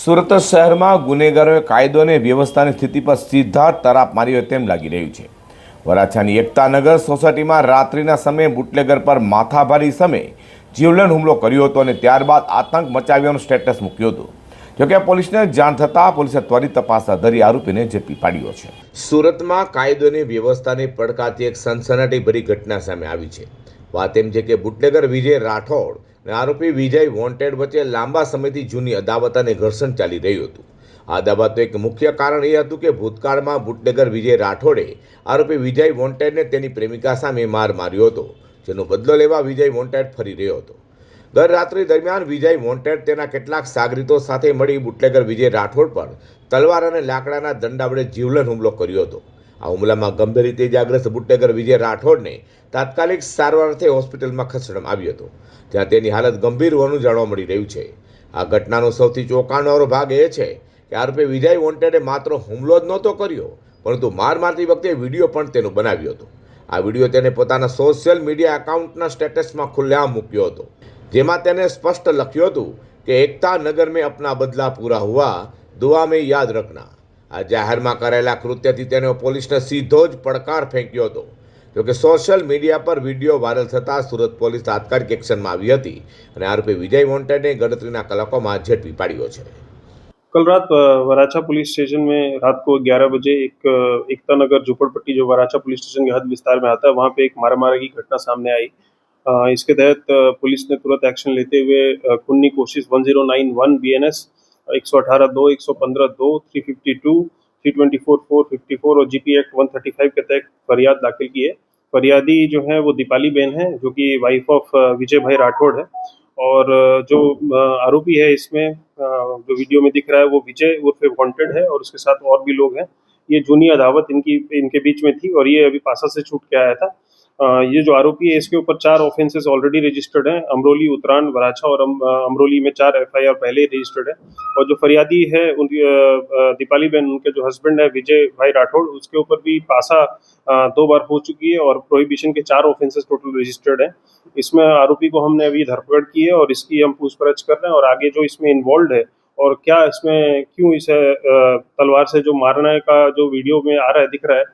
સુરત શહેરમાં ગુનેગારોએ કાયદો અને વ્યવસ્થાની સ્થિતિ પર સીધા તરાપ માર્યો તેમ લાગી રહ્યું છે. વરાછાની એકતાનગર સોસાયટીમાં રાત્રિના સમયે બુટલેગર પર માથાભારી સમયે જીવલેણ હુમલો કર્યો હતો અને ત્યારબાદ આતંક મચાવ્યાનું સ્ટેટસ મૂક્યું હતું. જોકે પોલીસને જાણ થતાં પોલીસે ત્વરિત તપાસ ધરી આરોપીને ઝડપી પાડ્યો છે. સુરતમાં કાયદોની વ્યવસ્થાને પડકારતી એક સનસનાટીભરી ઘટના સામે આવી છે. વાત એમ છે કે બુટલેગર વિજય રાઠોડ આરોપી વિજય વોન્ટેડ વચ્ચે લાંબા સમયથી જૂની અદાવત અને ઘર્ષણ ચાલી રહ્યું હતું. આ અદાવતનું એક મુખ્ય કારણ એ હતું કે ભૂતકાળમાં બુટલેગર વિજય રાઠોડે આરોપી વિજય વોન્ટેડને તેની પ્રેમિકા સામે માર માર્યો હતો, જેનો બદલો લેવા વિજય વોન્ટેડ ફરી રહ્યો હતો. દર રાત્રિ દરમિયાન વિજય વોન્ટેડ તેના કેટલાક સાગરીતો સાથે મળી બુટલેગર વિજય રાઠોડ પર તલવાર અને લાકડાના દંડા વડે જીવલન હુમલો કર્યો હતો. આ હુમલામાં ગંભીર રીતે ઇજાગ્રસ્ત બુટલેગર વિજય રાઠોડને તાત્કાલિક સારવાર અર્થે હોસ્પિટલમાં ખસેડવામાં આવ્યો હતો. જ્યાં તેની હાલત ગંભીર હોવાનું જાણવા મળી રહ્યું છે. આ ઘટનાનો સૌથી ચોંકાવનારો ભાગ એ છે કે આરોપી વિજય વોન્ટેડે માત્ર હુમલો જ નહોતો કર્યો, પરંતુ માર મારતી વખતે વીડિયો પણ તેનો બનાવ્યો હતો. આ વીડિયો તેને પોતાના સોશિયલ મીડિયા એકાઉન્ટના સ્ટેટસમાં ખુલ્લેઆમ મૂક્યો હતો. જેમાં તેને સ્પષ્ટ લખ્યું હતું કે એકતા નગર મેં અપના બદલા પૂરા હુઆ, દુઆ મેં યાદ રખના. આ જાહેરમાં કરેલા કૃત્યથી તેને પોલીસને સીધો જ પડકાર ફેંક્યો હતો જોકે સોશિયલ મીડિયા પર વિડીયો વાયરલ થતાં સુરત પોલીસ તાત્કાલિક એક્શનમાં આવી હતી અને આરોપી વિજય વોન્ટેડને ગણતરીના કલાકોમાં ઝડપી પાડ્યો છે कल रात अ, वराछा पुलिस स्टेशन में रात को 11 बजे एक अ, एकता नगर झोपड़पट्टी जो वराछा पुलिस स्टेशन के हद विस्तार में आता है वहाँ पे एक मारा मारा की घटना सामने आई अ, इसके तहत अ, पुलिस ने तुरंत एक्शन लेते हुए अ, खून की कोशिश 1091 बीएनएस 118 दो 115 दो 352 324 454 और जी पी एक्ट 135 के तहत फरियाद दाखिल की है। फरियादी जो है वो दीपाली बेन है, जो कि वाइफ ऑफ़ विजय भाई राठौड़ है। और जो आरोपी है इसमें जो वीडियो में दिख रहा है वो विजय उर्फ़ वांटेड है और उसके साथ और भी लोग हैं। ये जूनी अदावत इनकी, इनके बीच में थी और ये अभी पासा से छूट के आया था। ये जो आरोपी है इसके ऊपर चार ऑफेंसेस ऑलरेडी रजिस्टर्ड हैं। अमरोली उत्तरायण वराछा और अम- अमरोली में चार एफआईआर पहले ही रजिस्टर्ड है। और जो फरियादी है अ, दीपाली बहन उनके जो हस्बैंड है विजय भाई राठौड़ उसके ऊपर भी पासा दो बार हो चुकी है और प्रोहिबिशन के चार ऑफेंसेस टोटल रजिस्टर्ड है। इसमें आरोपी को हमने अभी धरपकड़ की है और इसकी हम पूछपरछ कर रहे हैं और आगे जो इसमें इन्वॉल्व है और क्या इसमें क्यों इसे तलवार से जो मारने का जो वीडियो में आ रहा है दिख रहा है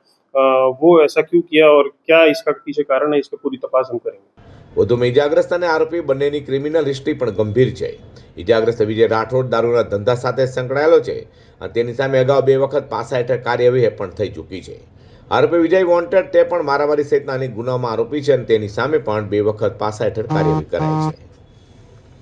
वो ऐसा क्यों किया और क्या इसका पीछे कारण है इसका पूरी तपास हम करेंगे વધુમાં ઇજાગ્રસ્ત અને આરોપી બંનેની ક્રિમિનલ હિસ્ટ્રી પણ ગંભીર છે ઇજાગ્રસ્ત વિજય રાઠોડ દારૂના ધંધા સાથે સંકળાયેલો છે અને તેની સામે અગાઉ બે વખત પાસા હેઠળ કાર્યવાહી પણ થઈ ચૂકી છે આરોપી વિજય વોન્ટેડ તે પણ મારામારી સહિતના અનેક ગુનામાં આરોપી છે અને તેની સામે પણ બે વખત પાસા હેઠળ કાર્યવાહી કરાઈ છે